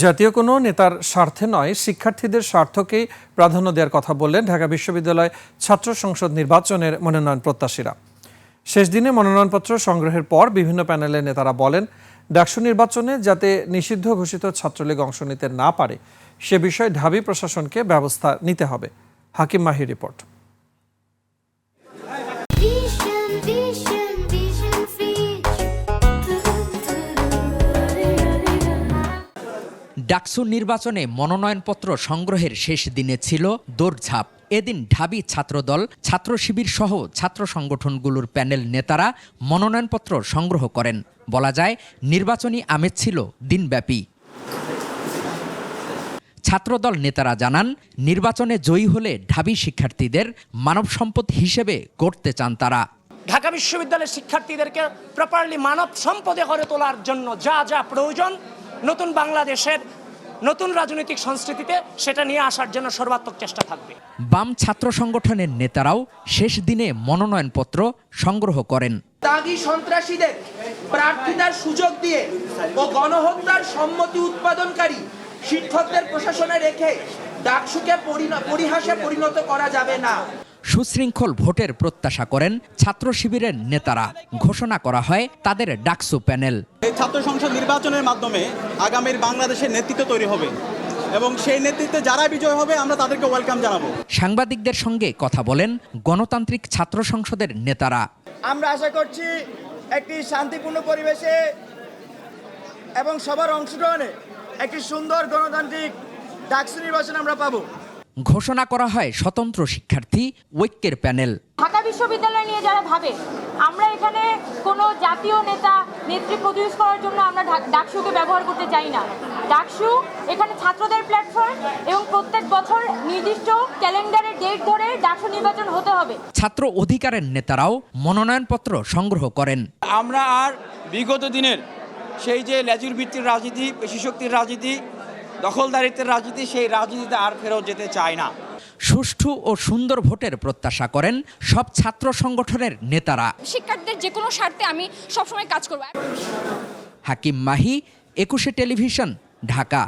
জাতীয় কোনো নেতার স্বার্থে নয়, শিক্ষার্থীদের স্বার্থকেই প্রাধান্য দেওয়ার কথা বললেন ঢাকা বিশ্ববিদ্যালয় ছাত্র সংসদ নির্বাচনের মনোনয়ন প্রত্যাশীরা। শেষ দিনে মনোনয়নপত্র সংগ্রহের পর বিভিন্ন প্যানেলের নেতারা বলেন, ডাকসু নির্বাচনে যাতে নিষিদ্ধ ঘোষিত ছাত্রলীগ অংশ নিতে না পারে, সে বিষয়ে ঢাবি প্রশাসনকে ব্যবস্থা নিতে হবে। হাকিম মাহি রিপোর্ট। ডাকসু নির্বাচনে মনোনয়নপত্র সংগ্রহের শেষ দিনে ছিল দৌড়ঝাঁপ। এদিন ঢাবি ছাত্রদল, ছাত্র শিবির সহ ছাত্র সংগঠনগুলোর প্যানেল নেতারা মনোনয়নপত্র সংগ্রহ করেন। বলা যায়, নির্বাচনী আমেজ ছিল দিনব্যাপী। ছাত্রদল নেতারা জানান, নির্বাচনে জয়ী হলে ঢাবি শিক্ষার্থীদের মানব সম্পদ হিসেবে গড়তে চান তারা। ঢাকা বিশ্ববিদ্যালয়ের শিক্ষার্থীদেরকে প্রপারলি মানব সম্পদে গড়ে তোলার জন্য যা যা প্রয়োজন, নতুন বাংলাদেশের নতুন রাজনৈতিক সংস্কৃতিতে সেটা নিয়ে আসার জন্য সর্বাত্মক চেষ্টা থাকবে। বাম ছাত্র সংগঠনের নেতারাও শেষ দিনে মনোনয়নপত্র সংগ্রহ করেন। দাগি সন্ত্রাসীদের প্রার্থিতার সুযোগ দিয়ে ও গণহত্যার সম্মতি উৎপাদনকারী শিক্ষকদের প্রশাসনে রেখে ডাকসুকে পরিহাসে পরিণত করা যাবে না। সুশৃঙ্খল ভোটের প্রত্যাশা করেন ছাত্র শিবিরের নেতারা। ঘোষণা করা হয় তাদের ডাকসু প্যানেল। এই ছাত্র সংসদ নির্বাচনের মাধ্যমে আগামীর বাংলাদেশের নেতৃত্ব তৈরি হবে এবং সেই নেতৃত্বে যারা বিজয় হবে আমরা তাদেরকে ওয়েলকাম জানাব। সাংবাদিকদের সঙ্গে কথা বলেন গণতান্ত্রিক ছাত্র সংসদের নেতারা। আমরা আশা করছি একটি শান্তিপূর্ণ পরিবেশে এবং সবার অংশগ্রহণে একটি সুন্দর গণতান্ত্রিক ডাকসু নির্বাচন আমরা পাবো। ঘোষণা করা হয় স্বতন্ত্র শিক্ষার্থী ঐক্যের প্যানেল। ঢাকা বিশ্ববিদ্যালয় নিয়ে যারা ভাবে আমরা এখানে কোনো জাতীয় নেতা নেত্রী প্রডিউস করার জন্য আমরা ডাকসুকে ব্যবহার করতে চাই না। ডাকসু এখানে ছাত্রদের প্ল্যাটফর্ম এবং প্রত্যেক বছর নির্দিষ্ট ক্যালেন্ডারের ডেট ধরে ডাকসু নির্বাচন হতে হবে। ছাত্র অধিকারের নেতারাও মনোনয়নপত্র সংগ্রহ করেন। আমরা আর বিগত দিনের সেই যে লেজুর ভিত্তির রাজনীতি পেশিশক্তির রাজনীতি দখলদারিত্বের রাজনীতি সেই রাজনীতিতে আর ফেরত যেতে চায় না। সুষ্ঠু ও সুন্দর ভোটের প্রত্যাশা করেন সব ছাত্র সংগঠনের নেতারা। শিক্ষার্থীদের যে কোনো স্বার্থে আমি সবসময় কাজ করব। হাকিম মাহি একুশে টেলিভিশন ঢাকা।